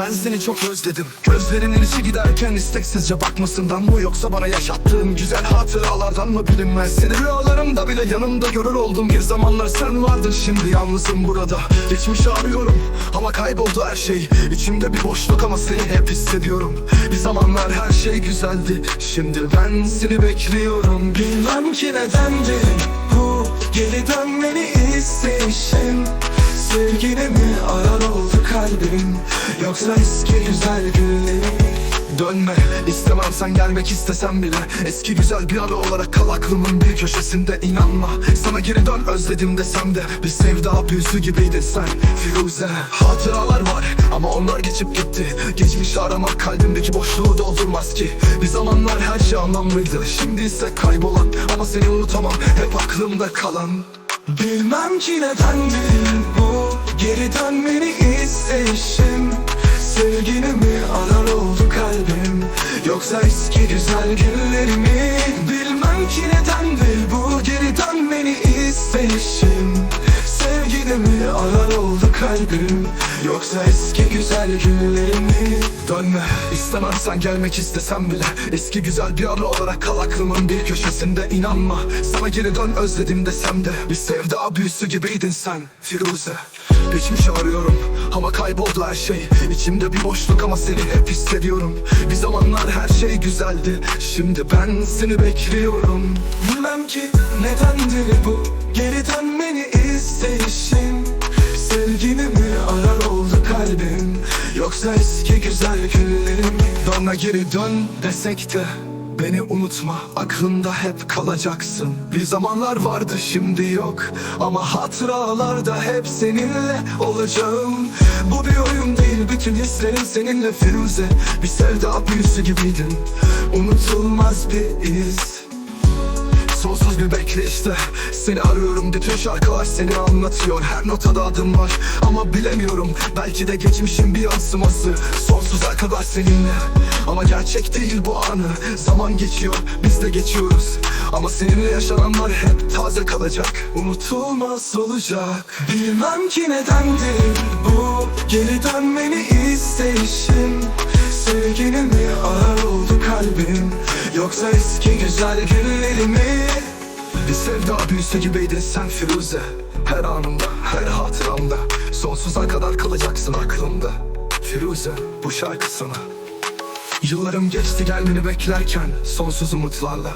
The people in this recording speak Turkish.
Ben seni çok özledim. Gözlerinin içi giderken isteksizce bakmasından mı Yoksa bana yaşattığın güzel hatıralardan mı bilinmez? Seni rüyalarımda bile yanımda görür oldum. Bir zamanlar sen vardın şimdi yalnızım burada. Geçmişi arıyorum ama kayboldu her şey. İçimde bir boşluk ama seni hep hissediyorum. Bir zamanlar her şey güzeldi. Şimdi ben seni bekliyorum. Bilmem ki nedendir bu Geri dönmeni isteyişim kalbim Yoksa eski güzel günleri Dönme istemem sen gelmek istesem bile. Eski güzel bir ara olarak kal aklımın bir köşesinde. İnanma Sana geri dön özledim desem de. Bir sevda büyüsü gibiydin sen Firuze. Hatıralar var ama onlar geçip gitti. Geçmişi aramak kalbimdeki boşluğu doldurmaz ki. Bir zamanlar her şey anlamlıydı. Şimdi ise kaybolan ama seni unutamam. Hep aklımda kalan. Bilmem ki nedendir bu? Geri dönmeni isteyişim Sevgini mi arar oldu kalbim? Yoksa eski güzel günlerimi Bilmem ki nedendir bu Geri dönmeni isteyişim Sevgini mi arar oldu kalbim. Yoksa eski güzel günlerimi Dönme. İstemem sen gelmek istesem bile. Eski güzel bir ara olarak kal aklımın bir köşesinde. İnanma. Sana geri dön özledim desem de. Bir sevda büyüsü gibiydin sen Firuze. Geçmişi arıyorum ama kayboldu her şey. İçimde bir boşluk ama seni hep hissediyorum. Bir zamanlar her şey güzeldi. Şimdi ben seni bekliyorum. Bilmem ki nedendir bu. Geri dönmeni isteyişim Sevgini mi arar oldu kalbim Yoksa eski güzel günlerim Bana geri dön desek de Beni unutma aklımda hep kalacaksın. Bir zamanlar vardı şimdi yok. Ama hatıralarda hep seninle olacağım. Bu bir oyun değil bütün hislerim seninle Firuze. Bir sevda büyüsü gibiydin. Unutulmaz bir iz Sonsuz bir bekleyişte. Seni arıyorum bütün şarkılar seni anlatıyor. Her notada adım var ama bilemiyorum. Belki de geçmişin bir yansıması. Sonsuza kadar seninle. Ama gerçek değil bu anı. Zaman geçiyor biz de geçiyoruz. Ama seninle yaşananlar hep taze kalacak. Unutulmaz olacak. Bilmem ki nedendir bu Geri dönmeni isteyişim. Sevgini mi? Arar oldu kalbim Yoksa eski güzel günlerimi Bir sevda büyüsü gibiydin sen Firuze. Her anımda, her hatıramda. Sonsuza kadar kalacaksın aklımda. Firuze, bu şarkı sana Yıllarım geçti gelmeni beklerken Sonsuz umutlarla